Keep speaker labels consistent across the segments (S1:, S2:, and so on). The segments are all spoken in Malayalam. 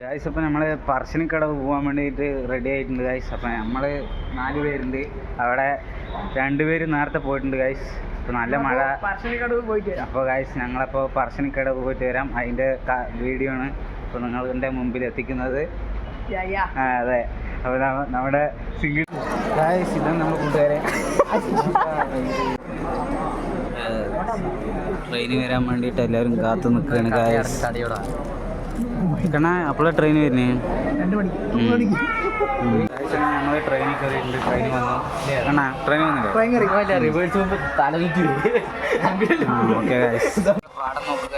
S1: ഗൈസ് അപ്പം നമ്മൾ പറശ്ശിനിക്കടവ് പോകാൻ വേണ്ടിയിട്ട് റെഡി ആയിട്ടുണ്ട് ഗൈസ് അപ്പം നമ്മൾ നാല് പേരുണ്ട്. അവിടെ രണ്ടുപേര് നേരത്തെ പോയിട്ടുണ്ട് ഗൈസ് ഇപ്പം നല്ല മഴ.
S2: പറശ്ശിനിക്കടവ് പോയിട്ട്
S1: അപ്പോൾ ഗൈസ് ഞങ്ങളപ്പോൾ പറശ്ശിനിക്കടവ് പോയിട്ട് വരാം. അതിന്റെ വീഡിയോ ആണ് ഇപ്പോൾ നിങ്ങളുടെ മുമ്പിൽ എത്തിക്കുന്നത്. അതെ. അപ്പോൾ നമ്മ- നമ്മുടെ സിംഗിൾ ഗൈസ് ഇതാണ് നമ്മൾ കൂട്ടുകാരെ. ട്രെയിന് വരാൻ വേണ്ടിയിട്ട് എല്ലാവരും കാത്തു നിൽക്കുകയാണ് ഗൈസ് കണ അപ്പോഴാണ് ട്രെയിൻ വരുന്നേ.
S2: രണ്ട് മണിക്ക്
S1: ഉം.
S2: മൂന്ന് മണിക്ക്.
S1: ഞങ്ങൾ ട്രെയിനിൽ കയറിയിട്ടുണ്ട് ട്രെയിൻ വന്നു. കണ ട്രെയിൻ വന്നില്ലേ?
S2: ട്രെയിൻ കയറി.
S1: റിവേഴ്സ് പോകുമ്പോൾ തലകുറ്റി ഓക്കെ ഗൈസ് പാടം നോക്കുക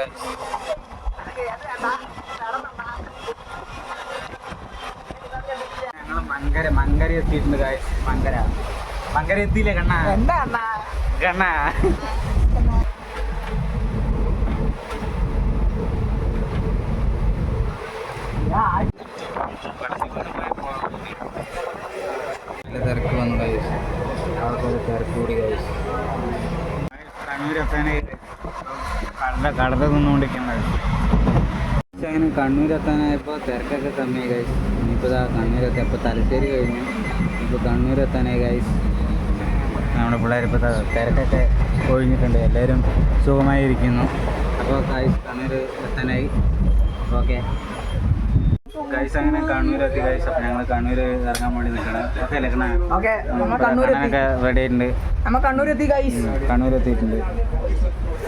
S1: ഞങ്ങൾ മങ്കര മങ്കര എത്തിയിട്ടുണ്ട് മങ്കര. മങ്കര എത്തിയില്ലേ കണ്ണാ?
S2: കണ്ണാ?
S1: കണ്ണ നല്ല തിരക്ക് വന്നു ഗൈസ് ആൾക്കാർ തിരക്ക് ഗൈസ് കണ്ണൂർ കടല തിരക്കൊക്കെ കമ്മിയായി ഗൈസ് ഇനിയിപ്പോൾ ഇതാ കണ്ണൂർ എത്തിയപ്പോൾ തലശ്ശേരി കഴിഞ്ഞു. ഇപ്പോൾ കണ്ണൂർ എത്താനായി ഗൈസ് നമ്മുടെ പിള്ളേർ ഇപ്പോൾ തിരക്കൊക്കെ ഒഴിഞ്ഞിട്ടുണ്ട്. എല്ലാവരും സുഖമായിരിക്കുന്നു. അപ്പോൾ ഗൈസ് കണ്ണൂർ എത്താനായി. ഓക്കെ ഗൈസ് അങ്ങനെ ഗൈസ് ഞങ്ങൾ ഇറങ്ങാൻ വേണ്ടി നിൽക്കണം ഓക്കെ അല്ലേ
S2: ഓക്കെ നമ്മ കണ്ണൂർ എത്തി
S1: റെഡി ആയിട്ടുണ്ട്
S2: നമ്മ കണ്ണൂർ എത്തി ഗൈസ്
S1: കണ്ണൂർ എത്തിയിട്ടുണ്ട്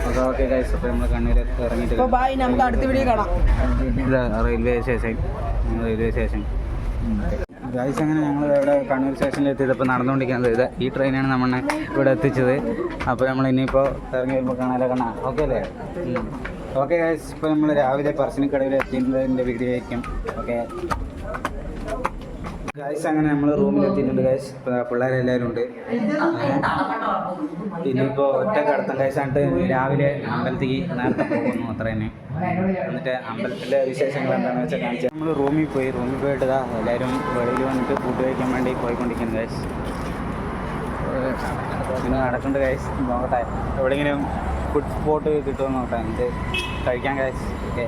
S1: അപ്പോൾ ഓക്കെ ഗൈസ് അപ്പോൾ നമ്മൾ കണ്ണൂർ ഇറങ്ങിയിട്ട്
S2: അപ്പൊ ബൈ നമുക്ക് അടുത്ത വീഡിയോ കാണാം.
S1: Railway station railway station guys അങ്ങനെ ഞങ്ങൾ ഇവിടെ കണ്ണൂർ സ്റ്റേഷനിൽ എത്തിയതപ്പോൾ നടന്നുകൊണ്ടിരിക്കുന്നത്. ഇത് ഈ ട്രെയിനാണ് നമ്മളെ ഇവിടെ എത്തിച്ചത്. അപ്പോൾ നമ്മൾ ഇനിയിപ്പോൾ ഇറങ്ങി വരുമ്പോൾ കാണാനൊക്കെ കാണാം ഓക്കെ അല്ലേ? ഓക്കെ ഗൈസ് ഇപ്പോൾ നമ്മൾ രാവിലെ പറശ്ശിനിക്കടയിൽ എത്തിയതിന്റെ വീഡിയോ ആയിരിക്കും ഓക്കെ ഗൈസ് അങ്ങനെ നമ്മൾ റൂമിൽ എത്തിയിട്ടുണ്ട് ഗൈസ് ഇപ്പോൾ പിള്ളേരെല്ലാവരും ഉണ്ട്. ഇനിയിപ്പോൾ ഒറ്റ കടത്തം ആണ് രാവിലെ അമ്പലത്തിക്ക് നേരത്തെ പോകുന്നു അത്ര തന്നെ. എന്നിട്ട് അമ്പലത്തിലെ വിശേഷങ്ങൾ എന്താണെന്ന് വെച്ചാൽ കാണിച്ചാൽ നമ്മൾ റൂമിൽ പോയി റൂമിൽ പോയിട്ട് ഇതാ എല്ലാവരും വെളിയിൽ വന്നിട്ട് ഫുഡ് കഴിക്കാൻ വേണ്ടി പോയിക്കൊണ്ടിരിക്കുന്നു ഗൈസ് ഇങ്ങനെ നടക്കുന്നുണ്ട് ഗൈസ് നോക്കട്ടെ. എവിടെയെങ്കിലും ഫുഡ് സ്പോട്ട് കിട്ടുമോ നോക്കാം എന്ത്? കഴിക്കാൻ guys okay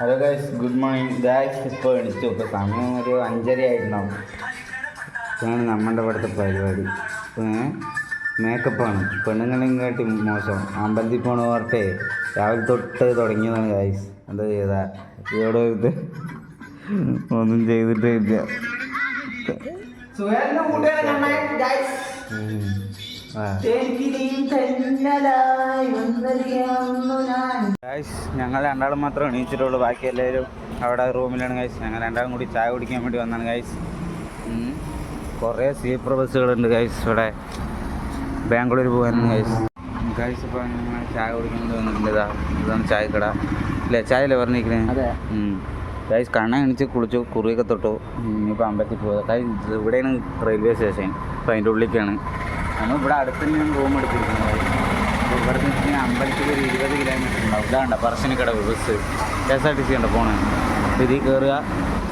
S1: hello guys good morning guys ഇപ്പോൾ എണിച്ചു ഇപ്പോൾ സമയം ഒരു അഞ്ചര ആയിട്ടുണ്ടാവും. ഇതാണ് നമ്മുടെ ഇവിടുത്തെ പരിപാടി. മേക്കപ്പാണ് പെണ്ണുങ്ങളെയും കാട്ടി മോശം. അമ്പലത്തിൽ പോണ ഓർത്തെ രാവിലെ തൊട്ട് തുടങ്ങിയതാണ് ഗൈസ് എന്താ ചെയ്താ? ഇവിടെ ഒന്നും ചെയ്തിട്ടേ ഇല്ല. ഞങ്ങൾ രണ്ടാളും മാത്രം എണീച്ചിട്ടുള്ളൂ. ബാക്കി എല്ലാവരും അവിടെ റൂമിലാണ് ഗൈസ് ഞങ്ങൾ രണ്ടാളും കൂടി ചായ കുടിക്കാൻ വേണ്ടി വന്നാണ് ഗൈസ് കുറേ സ്ലീപ്പർ ബസ്സുകളുണ്ട് ഗൈസ് ഇവിടെ ബാംഗ്ലൂർ പോകാനാണ് ഗൈസ് ഗൈസ് ഇപ്പോൾ ഞങ്ങൾ ചായ കുടിക്കാൻ വേണ്ടി വന്നിട്ടുണ്ട്. ഇതാ ഇതാണ് ചായക്കട. ഇല്ലേ? ചായ അല്ലേ പറഞ്ഞിരിക്കുന്നത് ഗൈസ് കണ്ണ എണിച്ച് കുളിച്ചു കുറിയൊക്കെ തൊട്ടു. ഇനിയിപ്പോൾ അമ്പലത്തിൽ പോകുക ഗൈസ് ഇവിടെയാണ് റെയിൽവേ സ്റ്റേഷൻ അപ്പോൾ അതിന്റെ ഉള്ളിലേക്കാണ്. നമ്മൾ ഇവിടെ അടുത്ത് തന്നെയാണ് റൂം എടുത്തിരിക്കുന്നത്. അപ്പോൾ ഇവിടെ നിന്ന് വെച്ചാൽ അമ്പലത്തിൽ ഒരു ഇരുപത് കിലോമീറ്റർ ഉണ്ടാവും. ഇതാണ്ട Parassinikadavu bus. K S R T C ഉണ്ട് പോകണം ഇതിൽ കയറുക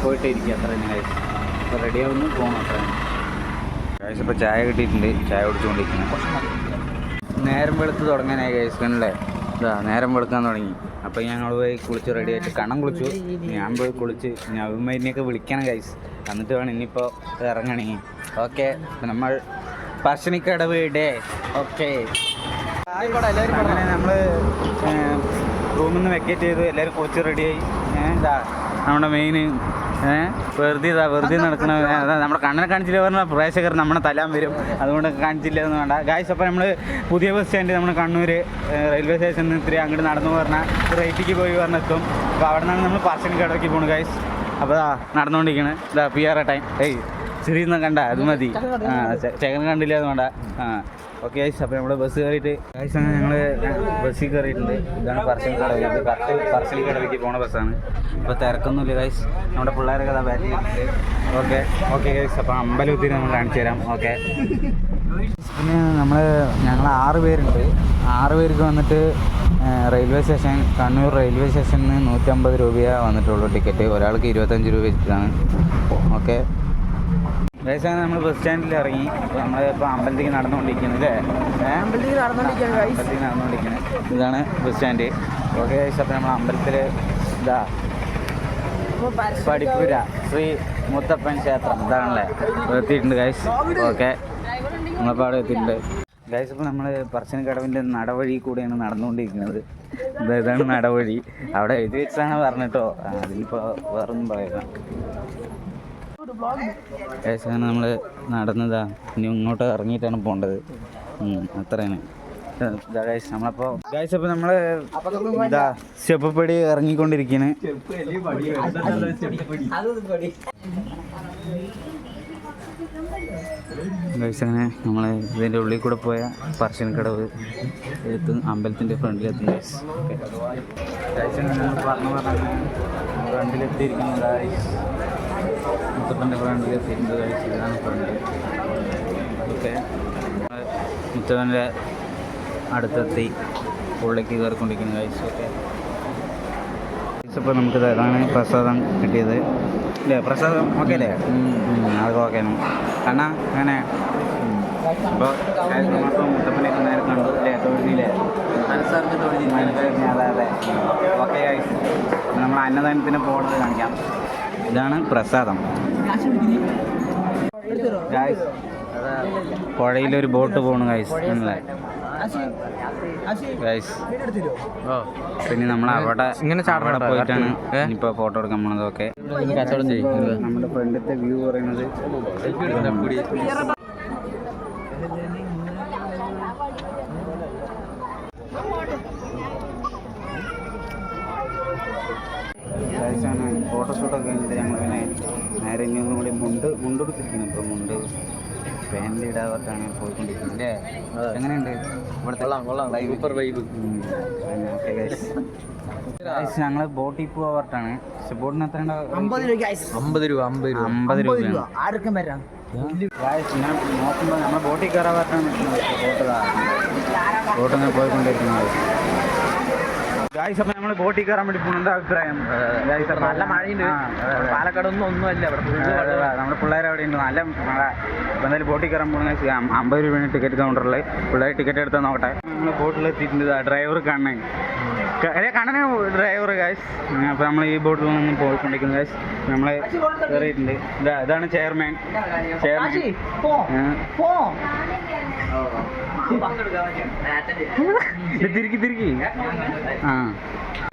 S1: പോയിട്ട് ഇരിക്കുക അത്ര തന്നെ അപ്പോൾ റെഡി ആവുന്നു പോകണം അത്ര കാഴ്ച ഇപ്പോൾ ചായ കിട്ടിയിട്ടുണ്ട്. ചായ കുടിച്ചുകൊണ്ടിരിക്കുന്നത് നേരം വെളുത്ത് തുടങ്ങാനായി കഴിച്ചിട്ടുണ്ടല്ലേ ഇതാ നേരം വെളുക്കാൻ തുടങ്ങി. അപ്പോൾ ഞങ്ങൾ പോയി കുളിച്ച് റെഡി ആയിട്ട് കണം കുളിച്ചു. ഞാൻ പോയി കുളിച്ച് ഞാൻ അഭിമാരിനെയൊക്കെ വിളിക്കണം ഗൈസ് എന്നിട്ട് വേണം ഇനിയിപ്പോൾ ഇറങ്ങണേ. ഓക്കെ നമ്മൾ പറശ്ശിനിക്കടവ് വീട് ഓക്കെ. അങ്ങനെ നമ്മൾ റൂമിൽ നിന്ന് വെക്കേറ്റ് ചെയ്തു എല്ലാവരും കുളിച്ച് റെഡിയായി ഇതാ നമ്മുടെ മെയിൻ വെറുതെ ഇതാ വെറുതെ നടക്കണ നമ്മുടെ കണ്ണനെ കാണിച്ചില്ല പറഞ്ഞാൽ പ്രേക്ഷകർ നമ്മളെ തലാൻ വരും. അതുകൊണ്ട് കാണിച്ചില്ല എന്ന് വേണ്ട. ഗായ്സ് അപ്പോൾ നമ്മൾ പുതിയ ബസ് സ്റ്റാൻഡ് നമ്മുടെ കണ്ണൂർ റെയിൽവേ സ്റ്റേഷനിൽ നിന്ന് ഇത്തിരി അങ്ങോട്ട് നടന്നു പറഞ്ഞാൽ റേറ്റിക്ക് പോയി പറഞ്ഞെത്തും അപ്പോൾ അവിടെ നിന്നാണ് നമ്മൾ പറശ്ശിനിക്കടവിലേക്ക് പോകുന്നത് ഗായ്സ് അപ്പോൾ ഇതാ നടന്നുകൊണ്ടിരിക്കണ് ഇതാ പി ആർ ടൈം ഏയ്. ചെറിയ കണ്ട അത് മതി. ആ ചേക്കൻ കണ്ടില്ല അത് വേണ്ട. ആ ഓക്കെ ഗൈസ് അപ്പോൾ നമ്മൾ ബസ് കയറിയിട്ട് ഗൈസ് അങ്ങനെ ഞങ്ങൾ ബസ്സിൽ കയറിയിട്ടുണ്ട്. ഇതാണ് പറശ്ശിനി കടവ് ഇത് കറക്റ്റ് പറശ്ശിനി കടവിലേക്ക് പോണ ബസ്സാണ്. അപ്പോൾ തിരക്കൊന്നുമില്ല ഗൈസ് നമ്മുടെ പിള്ളേരൊക്കെ അതാ ബാറ്റ് ചെയ്യുന്നുണ്ട് ഓക്കെ ഓക്കെ ഗൈസ് അപ്പോൾ അമ്പലത്തിൽ നമ്മൾ കാണിച്ചു തരാം. ഓക്കെ. പിന്നെ നമ്മൾ ഞങ്ങൾ ആറ് പേരുണ്ട്. ആറ് പേർക്ക് വന്നിട്ട് റെയിൽവേ സ്റ്റേഷൻ കണ്ണൂർ റെയിൽവേ സ്റ്റേഷനിൽ നിന്ന് നൂറ്റമ്പത് രൂപയാണ് വന്നിട്ടുള്ളൂ ടിക്കറ്റ്. ഒരാൾക്ക് ഇരുപത്തഞ്ച് രൂപ വെച്ചിട്ടാണ്. ഓക്കെ. ഗൈസാണ് നമ്മൾ ബസ് സ്റ്റാൻഡിൽ ഇറങ്ങി. അപ്പോൾ നമ്മൾ ഇപ്പോൾ അമ്പലത്തേക്ക് നടന്നുകൊണ്ടിരിക്കുന്നത് അല്ലേ? ഏഹ്
S2: അമ്പലത്തിൽ നടന്നോണ്ടിരിക്കുകയാണ്
S1: അമ്പലത്തിൽ നടന്നുകൊണ്ടിരിക്കുന്നത് ഇതാണ് ബസ് സ്റ്റാൻഡ് ഓക്കെ അപ്പോൾ നമ്മൾ അമ്പലത്തിൽ ഇതാ പഠിപ്പുര ശ്രീ മുത്തപ്പൻ ക്ഷേത്രം. ഇതാണല്ലേ? എത്തിയിട്ടുണ്ട് ഗൈസ് ഓക്കെ നമ്മളിപ്പോൾ അവിടെ എത്തിയിട്ടുണ്ട്. ഗൈസ് ഇപ്പോൾ നമ്മൾ പറശ്ശിനിക്കടവിന്റെ നടവഴി കൂടെയാണ് നടന്നുകൊണ്ടിരിക്കുന്നത്. ഇത് ഇതാണ് നടവഴി. അവിടെ എഴുതി വെച്ചാണ് പറഞ്ഞിട്ടോ. അതിലിപ്പോൾ വേറൊന്നും പറയാം അങ്ങനെ നമ്മൾ നടന്നതാ. ഇനി ഇങ്ങോട്ട് ഇറങ്ങിയിട്ടാണ് പോകേണ്ടത് അത്രയാണ്. നമ്മളപ്പോൾ ഗൈസ് അപ്പോൾ നമ്മൾ ഇതാ സ്റ്റെപ്പടി ഇറങ്ങിക്കൊണ്ടിരിക്കണ്. ഗൈസ് അങ്ങനെ നമ്മൾ ഉള്ളിൽ കൂടെ പോയ പറശ്ശിനിക്കടവ് എത്തും അമ്പലത്തിന്റെ ഫ്രണ്ടിലെത്തും ഗൈസ് ഗൈസ് പറഞ്ഞു പറഞ്ഞു ഫ്രണ്ടിലെത്തിയിരിക്കുന്നു ഗൈസ് മുത്തപ്പന്റെ ഫ്രണ്ടിൽ ഗൈസ് കഴിച്ചതാണ് ഫ്രണ്ട് ഓക്കെ മുത്തപ്പന്റെ അടുത്തെത്തി ഉള്ളിലേക്ക് കയറിക്കൊണ്ടിരിക്കുന്ന കഴിച്ചു ഓക്കെ ഇപ്പോൾ നമുക്ക് ഇതാണ് പ്രസാദം കിട്ടിയത്. അല്ലേ പ്രസാദം ഓക്കെ അല്ലേ? അത് ഓക്കെ കാരണം അങ്ങനെ. അപ്പോൾ നമ്മളിപ്പോൾ മുത്തപ്പനെയൊക്കെ നേരെ കണ്ടു അല്ലേ തൊഴിലില്ലേ മനസ്സറിഞ്ഞ് തൊഴിൽ അതെ. അതെ ഓക്കെ നമ്മൾ അന്നദാനത്തിന് പോകുന്നത് കാണിക്കാം. ഇതാണ് പ്രസാദം. പുഴയിലൊരു ബോട്ട് പോണു ഗൈസ് അല്ലേ ഗൈസ് പിന്നെ നമ്മൾ അവിടെ
S3: ഇങ്ങനെ
S1: അവിടെ പോയിട്ടാണ്? ഇനിയിപ്പോൾ ഫോട്ടോ എടുക്കാൻ പോണതൊക്കെ നമ്മുടെ ഫ്രണ്ടിന്റെ വ്യൂ പറയുന്നത് ഫോട്ടോഷൂട്ടൊക്കെ കഴിഞ്ഞിട്ട് ഞങ്ങൾ പിന്നെ നേരെ ഇനി ഒന്നും കൂടി മുണ്ട് മുണ്ടെടുത്തിരിക്കുന്നു ഇപ്പോൾ മുണ്ട്. പാന്റ് ഇടാതൊക്കെയാണ് പോയിക്കൊണ്ടിരിക്കുന്നത്. അല്ലേ? എങ്ങനെയുണ്ട്? ഇവിടുത്തെ ഞങ്ങൾ ബോട്ടിൽ പോവാറാണ് പക്ഷെ ബോട്ടിന് എത്ര
S2: അമ്പത് രൂപ
S3: അമ്പത് രൂപ. അമ്പത് രൂപ.
S2: ആർക്കും വരാം.
S1: ഗായ്സ് ഞാൻ നോക്കുമ്പോൾ നമ്മൾ ബോട്ടിൽ കയറാവാറ്റാണ് നിൽക്കുന്നത് ബോട്ടിൽ ബോട്ട് പോയിക്കൊണ്ടിരിക്കുന്നത്. ഗായ്സ് അപ്പൊ നമ്മൾ ബോട്ടിൽ കയറാൻ വേണ്ടി പോകുന്ന അഭിപ്രായം? ഗായ്സ്
S3: നല്ല മഴയുണ്ട്. പാലക്കാട് ഒന്നും ഒന്നുമല്ല.
S1: നമ്മുടെ പിള്ളേർ അവിടെ ഉണ്ട് നല്ല മഴ എന്തായാലും ബോട്ടിൽ കയറാൻ പോകുന്ന അമ്പത് രൂപയാണ് ടിക്കറ്റ് കൗണ്ടറിൽ പിള്ളേർ ടിക്കറ്റ് എടുത്താൽ നോക്കട്ടെ. നമ്മൾ ബോട്ടിൽ എത്തിയിട്ടുണ്ട് ഡ്രൈവർ കണ്ണൻ അല്ലെ കണ്ണന് ഡ്രൈവർ ഗായ്സ് അപ്പോൾ നമ്മൾ ഈ ബോട്ടിൽ നിന്ന് പോയിക്കൊണ്ടിരിക്കുന്നു ഗായ്സ് നമ്മൾ കയറിയിട്ടുണ്ട് ഇതാ ഇതാണ് ചെയർമാൻ ചെയർമാൻ തിരിക്കി തിരിക്കി. ആ.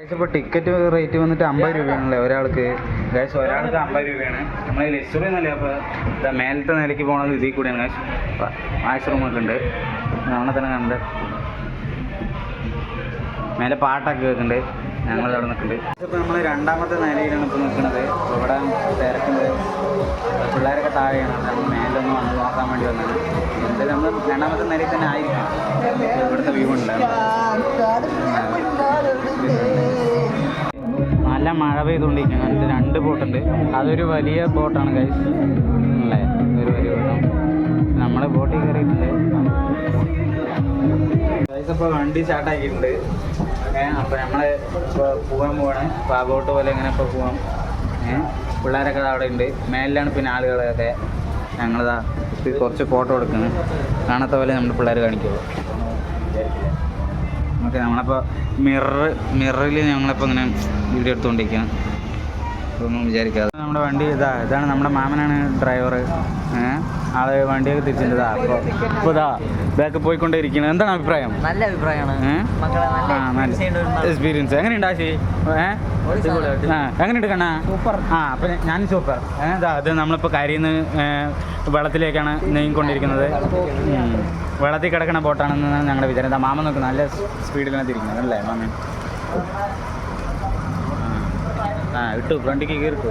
S1: ഇപ്പോൾ ടിക്കറ്റ് റേറ്റ് വന്നിട്ട് അമ്പത് രൂപയാണല്ലേ ഒരാൾക്ക്. ഗാസ് ഒരാൾക്ക് അമ്പത് രൂപയാണ്. നമ്മൾ ലക്ഷറി എന്നല്ലേ അപ്പോൾ ഇതാ മേലത്തെ നിലയ്ക്ക് പോകണത് ഇതിൽ കൂടിയാണ് ഗാസ് ആശ്രമൊക്കെ ഉണ്ട്. നമ്മളെ തന്നെ കണ്ട്. മേലെ പാട്ടൊക്കെ കേൾക്കുന്നുണ്ട് ഞങ്ങൾ അവിടെ നിൽക്കുന്നുണ്ട് ഇപ്പോൾ നമ്മൾ രണ്ടാമത്തെ നിലയിലാണ് ഇപ്പോൾ നിൽക്കുന്നത് ഇവിടെ തിരക്കുണ്ട്. പിള്ളേരൊക്കെ താഴെയാണ്. നമ്മൾ മേലൊന്ന് വന്ന് നോക്കാൻ വേണ്ടി വന്നത് എന്തായാലും നമ്മൾ രണ്ടാമത്തെ നിലയിൽ തന്നെ ആയിരിക്കും. ഇവിടുത്തെ വ്യൂ ഉണ്ട്. നല്ല മഴ പെയ്തുകൊണ്ടിരിക്കുകയാണ്. രണ്ട് ബോട്ടുണ്ട് അതൊരു വലിയ ബോട്ടാണ് കൈസ് അല്ലേ? ഒരു വലിയ ബോട്ടാണ് അപ്പോൾ വണ്ടി സ്റ്റാർട്ടാക്കിയിട്ടുണ്ട് ഏഹ് അപ്പോൾ നമ്മൾ ഇപ്പൊ പോകാൻ പോവാണ്. ആ പോലെ ഇങ്ങനെ ഇപ്പൊ പോവാം ഏഹ് പിള്ളേരൊക്കെ അവിടെ ഉണ്ട്. മേലിലാണ് പിന്നെ ആളുകളൊക്കെ. ഞങ്ങളിതാ കുറച്ച് ഫോട്ടോ എടുക്കുന്നു കാണാത്ത പോലെ നമ്മുടെ പിള്ളേർ കാണിക്കുള്ളൂ. ഓക്കെ നമ്മളപ്പോൾ മിറർ മിററിൽ ഞങ്ങളിപ്പോൾ ഇങ്ങനെ വീഡിയോ എടുത്തുകൊണ്ടിരിക്കുകയാണ് ഒന്നും വിചാരിക്കാതെ. നമ്മുടെ വണ്ടി ഇതാ ഇതാണ് നമ്മുടെ മാമനാണ് ഡ്രൈവർ ആളെ വണ്ടിയൊക്കെ തിരിച്ചിട്ടുണ്ട് അപ്പോൾ ഇപ്പോൾ ഇതാ ബാക്ക് പോയിക്കൊണ്ടേ ഇരിക്കുന്നത് എന്താണ് അഭിപ്രായം?
S2: നല്ല അഭിപ്രായമാണ്.
S1: എക്സ്പീരിയൻസ് എങ്ങനെയുണ്ട് ആശി? ഏഹ് എങ്ങനെയുണ്ട് കണ്ണാ?
S2: സൂപ്പർ.
S1: ആ അപ്പൊ ഞാൻ സൂപ്പർ. ഏതാ അത് നമ്മളിപ്പോ നമ്മളിപ്പോൾ നിന്ന് വെള്ളത്തിലേക്കാണ് നീങ്ങിക്കൊണ്ടിരിക്കുന്നത്. വെള്ളത്തിൽ കിടക്കണ ബോട്ടാണെന്ന് ഞങ്ങളുടെ വിചാരം എന്താ മാമ നോക്ക് നല്ല സ്പീഡിലാണ് തിരിക്കുന്നത് അല്ലേ മാമൻ ആ. ഇട്ടു ഫ്രണ്ടിക്ക് കീർത്തു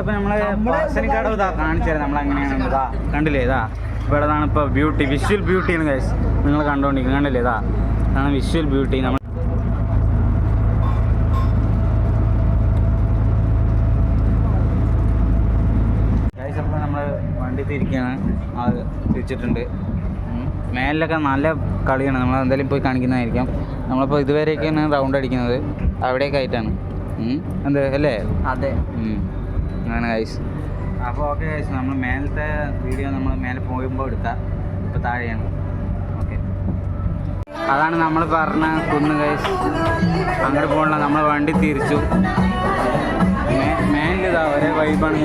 S1: അപ്പം നമ്മളെ പറശ്ശിനിക്കടവ് ഇതാ കാണിച്ചു നമ്മൾ നമ്മളെങ്ങനെയാണ് ഇതാ കണ്ടില്ലേ? ഇതാ ഇവിടെ നിന്നാണ് ഇപ്പോൾ ബ്യൂട്ടി വിഷ്വൽ ബ്യൂട്ടിയാണ് ഗൈസ് നിങ്ങൾ കണ്ടുകൊണ്ടിരിക്കുന്നത് കണ്ടില്ലേ? ഇതാ അതാണ് വിഷ്വൽ ബ്യൂട്ടി നമ്മൾ അപ്പോൾ നമ്മൾ വണ്ടി തിരിക്കുകയാണ് അത് തിരിച്ചിട്ടുണ്ട്. മേലിലൊക്കെ നല്ല കളിയാണ്. നമ്മൾ എന്തായാലും പോയി കാണിക്കുന്നതായിരിക്കാം. നമ്മളിപ്പോൾ ഇതുവരെയൊക്കെയാണ് റൗണ്ട് അടിക്കുന്നത്. അവിടെയൊക്കെ ആയിട്ടാണ്. എന്താ? അല്ലേ?
S2: അതെ.
S1: അങ്ങനെ ഗൈസ് അപ്പോൾ ഓക്കെ ഗൈസ് നമ്മൾ മേലത്തെ വീഡിയോ നമ്മൾ മേലെ പോകുമ്പോൾ എടുക്കാം ഇപ്പോൾ താഴെയാണ്. ഓക്കെ അതാണ് നമ്മൾ പറഞ്ഞ കുന്ന് ഗൈസ് അങ്ങോട്ട് പോകണ്ട നമ്മൾ വണ്ടി തിരിച്ചു. മേലിതാ ഒരേ വൈബാണ്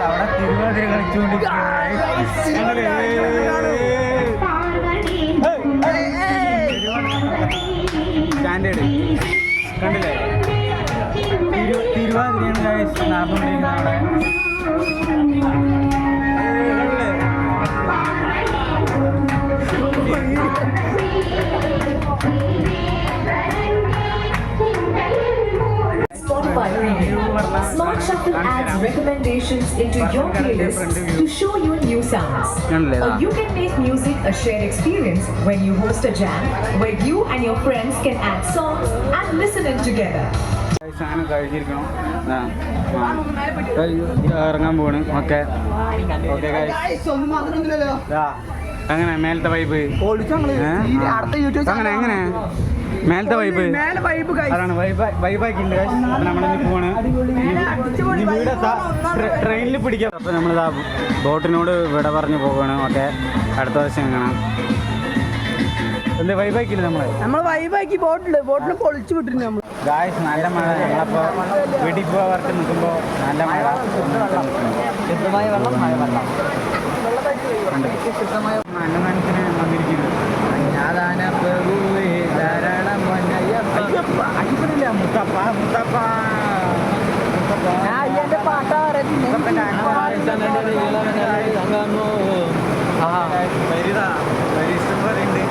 S1: അവിടെ
S4: Thiruvathira standard Smart Shuffle adds recommendations into your playlist to show you new sounds.
S1: കണ്ടില്ലേ
S4: Or you can make music a shared experience when you host a jam where you and your friends can add songs and listen in together.
S1: സാധനം കഴിഞ്ഞിരിക്കണം ആ, ആ. കഴി- ഇറങ്ങാൻ പോണ് ഓക്കെ ഓക്കെ അങ്ങനെ മേലത്തെ വൈബ് അങ്ങനെ എങ്ങനെ? മേലത്തെ വൈബ് അതാണ് വൈബ് വൈബാക്കിണ്ട് നമ്മളിനി പോവാണ്. ഇനി വീടെത്താ ട്രെയിനിൽ പിടിക്കാം. അപ്പോൾ നമ്മളിതാ ബോട്ടിനോട് വിട പറഞ്ഞു പോവുകയാണ് ഓക്കെ. അടുത്ത വർഷം കാണാം. എന്ത് വൈബാക്കില്ല നമ്മളെ?
S2: നമ്മൾ വൈബാക്കി ബോട്ടിൽ. ബോട്ടിൽ പൊളിച്ചു വിട്ടിരുന്നു നമ്മൾ
S1: ഗായ്സ് നല്ല മഴ. ഞങ്ങളപ്പോൾ വീട്ടിൽ പോകാർക്ക് നിൽക്കുമ്പോൾ നല്ല മഴ.
S2: ശുദ്ധമായ വെള്ളം മഴ വെള്ളം.
S1: അന്നദാനത്തിന് വന്നിരിക്കുന്നു
S3: ഞാതാന പ്രഭുവേ ധാരാളം
S1: അയ്യപ്പനില്ല മുത്തപ്പ മുത്തപ്പ വരി ഇഷ്ടംപോലെ ഉണ്ട്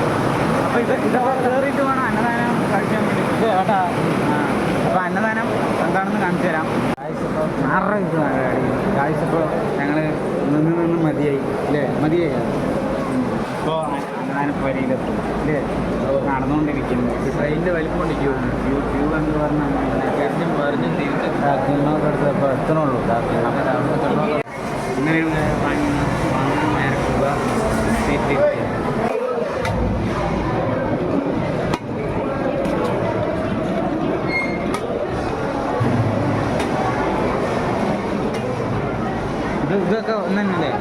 S1: അപ്പോൾ ഇത് ഇതൊക്കെ കയറിയിട്ട് വേണം അന്നദാനം കഴിക്കാൻ വേണ്ടി കേട്ടാ അപ്പോൾ അന്നദാനം എന്താണെന്ന് കാണിച്ചു തരാം ആറ് കാഴ്ച ഇപ്പോൾ ഞങ്ങൾ നിന്ന് നിന്ന് മതിയായി അല്ലേ മതിയായി? ഇപ്പോൾ അന്നദാനം വരിയിലെത്തും അല്ലേ നടന്നുകൊണ്ടിരിക്കുന്നു.
S3: ട്രെയിനിന്റെ വലിപ്പം കൊണ്ടിരിക്കും
S1: ക്യൂ ക്യൂ എന്ന് പറഞ്ഞാൽ
S3: കരഞ്ഞും മറിഞ്ഞും തിരിച്ചും
S1: കിണ്ണൊക്കെ എടുത്തപ്പോൾ എത്തണുള്ളൂ. ഇങ്ങനെയാണ് വാങ്ങി വാങ്ങാൻ നേരെ പോവുക സീറ്റ് ഇത് ഇതൊക്കെ ഒന്ന് തന്നെയല്ലേ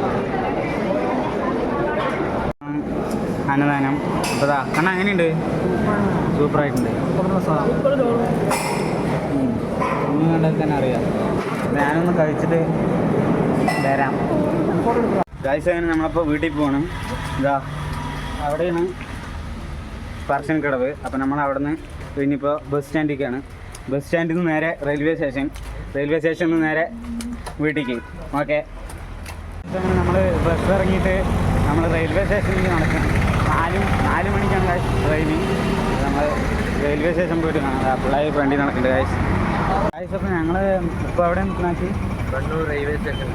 S1: അന്നദാനം അപ്പോൾ കണ്ണ എങ്ങനെയുണ്ട്? സൂപ്പറായിട്ടുണ്ട്. ആയിട്ടുണ്ട് തന്നെ അറിയാം. ഞാനൊന്ന് കഴിച്ചിട്ട് വരാം. ഗായ്സ് അങ്ങനെ നമ്മളപ്പോൾ വീട്ടിൽ പോകണം ഇതാ അവിടെയാണ് സ്പർശൻ കടവ്. അപ്പോൾ നമ്മൾ അവിടെ നിന്ന് ഇനിയിപ്പോൾ ബസ് സ്റ്റാൻഡിലേക്കാണ് ബസ് സ്റ്റാൻഡിൽ നിന്ന് നേരെ റെയിൽവേ സ്റ്റേഷൻ റെയിൽവേ സ്റ്റേഷനിൽ നിന്ന് നേരെ വീട്ടിലേക്ക് ഓക്കെ നമ്മൾ ബസ് ഇറങ്ങിയിട്ട് നമ്മൾ റെയിൽവേ സ്റ്റേഷനിലേക്ക് നടക്കണം. ഗായ്സ് ട്രെയിന് നമ്മൾ റെയിൽവേ സ്റ്റേഷൻ പോയിട്ട് കാണാം. പിള്ളേർ വണ്ടി നടക്കുന്നുണ്ട് ഗൈസ് ഗൈസ് അപ്പോൾ ഞങ്ങൾ ഇപ്പോൾ എവിടെ നിൽക്കി
S3: കണ്ണൂർ റെയിൽവേ സ്റ്റേഷൻ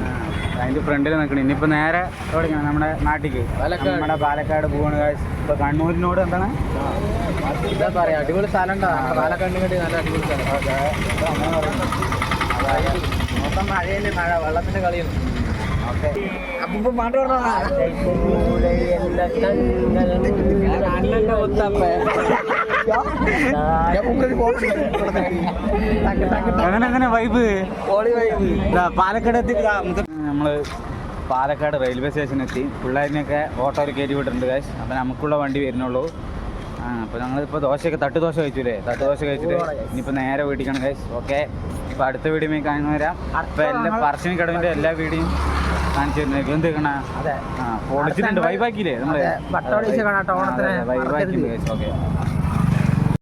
S1: അതിന്റെ ഫ്രണ്ടിൽ നിൽക്കണം ഇനിയിപ്പോൾ നേരെ എവിടേക്കാണ്? നമ്മുടെ നാട്ടിലേക്ക്. നമ്മുടെ പാലക്കാട് പോവാണ് ഗൈസ് ഇപ്പോൾ കണ്ണൂരിനോട് എന്താണ്?
S3: എന്താ പറയുക അടിപൊളി സ്ഥലം ഉണ്ടോ പാലക്കാടിന് വേണ്ടി നല്ല അടിപൊളി സ്ഥലം. മൊത്തം മഴയല്ലേ മഴ? വെള്ളത്തിന്റെ
S1: കളിയുണ്ട്
S2: അപ്പൊ പാട്ട്
S3: അണ്ണന്റെ ഒത്തപ്പ
S1: അങ്ങനെ അങ്ങനെ വൈബ് പാലക്കാട് എത്തി നമ്മൾ പാലക്കാട് റെയിൽവേ സ്റ്റേഷൻ എത്തി. പിള്ളേരിനെയൊക്കെ ഓട്ടോയിൽ കയറ്റി വിട്ടിട്ടുണ്ട് കാശ് അപ്പം നമുക്കുള്ള വണ്ടി വരുന്നുള്ളൂ. ആ അപ്പോൾ ഞങ്ങളിപ്പോൾ ദോശയൊക്കെ തട്ട് ദോശ കഴിച്ചില്ലേ തട്ട് ദോശ കഴിച്ചിട്ട് ഇനിയിപ്പോൾ നേരെ വീട്ടിക്കണം കാശ് ഓക്കെ ഇപ്പോൾ അടുത്ത വീഡിയോ കാണുന്നവരാം. അപ്പോൾ എല്ലാ പറശ്ശിനി കടവിന്റെ എല്ലാ വീഡിയോയും കാണിച്ചു തരുന്നേക്കും എന്ത് കാണാ
S2: അതെ
S1: പൊളിച്ചിട്ടുണ്ട് വൈബാക്കിയില്ലേ നമ്മൾ
S2: അതെ, കാണാട്ടോ ഓണത്തിന്.
S1: വൈബാക്കിയിട്ടുണ്ട് ഓക്കെ